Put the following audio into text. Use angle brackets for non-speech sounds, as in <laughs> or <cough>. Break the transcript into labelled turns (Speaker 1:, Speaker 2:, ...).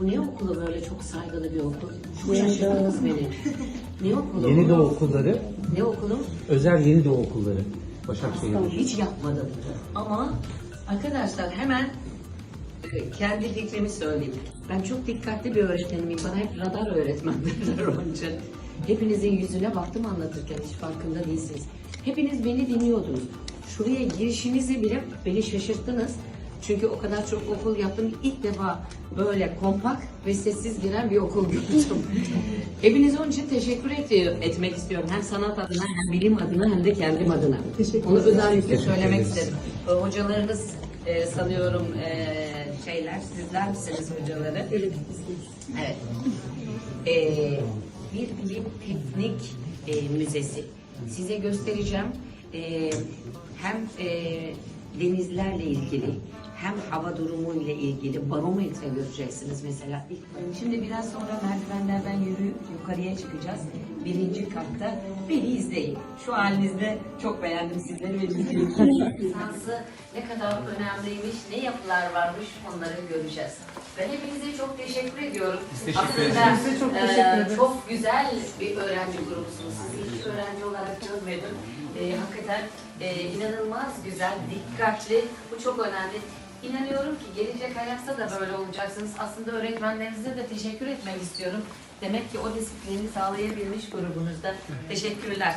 Speaker 1: ne okulu böyle çok saygılı bir okul? Çok şaşırttınız beni. Ne okulu?
Speaker 2: Yeni
Speaker 1: bu?
Speaker 2: Doğu Okulları,
Speaker 1: Ne okulu?
Speaker 2: özel Yeni Doğu Okulları. Başakşehir.
Speaker 1: Hiç yapmadım. Ama arkadaşlar hemen e, kendi fikrimi söyleyeyim. Ben çok dikkatli bir öğretmenimim. Bana hep radar öğretmen <laughs> derler onun için. Hepinizin yüzüne baktım anlatırken hiç farkında değilsiniz. Hepiniz beni dinliyordunuz. Şuraya girişinizi bile beni şaşırttınız. Çünkü o kadar çok okul yaptım. İlk defa böyle kompakt ve sessiz giren bir okul gördüm. <laughs> Hepinize onun için teşekkür et- etmek istiyorum. Hem sanat adına hem bilim adına hem de kendim adına. Onu özellikle
Speaker 2: Teşekkür
Speaker 1: söylemek
Speaker 2: ederiz.
Speaker 1: isterim. E, Hocalarınız e, sanıyorum e, şeyler, sizler misiniz hocaları? Evet. Evet. E, bir bilim teknik e, müzesi. Size göstereceğim. E, hem e, denizlerle ilgili hem hava durumu ile ilgili barometre göreceksiniz mesela. İlk- Şimdi biraz sonra merdivenlerden yürüyüp yukarıya çıkacağız. Birinci katta beni izleyin. Şu halinizde çok beğendim sizleri ve bizi. <laughs> Lisansı ne kadar önemliymiş, ne yapılar varmış onları göreceğiz. Ben hepinize çok teşekkür ediyorum.
Speaker 2: teşekkür
Speaker 1: Aslında,
Speaker 2: ederiz.
Speaker 3: Size çok
Speaker 1: e,
Speaker 3: teşekkür ederiz.
Speaker 1: Çok güzel bir öğrenci grubusunuz. Sizi hiç öğrenci olarak görmedim. E, hakikaten e, inanılmaz güzel, dikkatli. Bu çok önemli. İnanıyorum ki gelecek hayatta da böyle olacaksınız. Aslında öğretmenlerinize de teşekkür etmek istiyorum. Demek ki o disiplini sağlayabilmiş grubunuzda. Teşekkürler.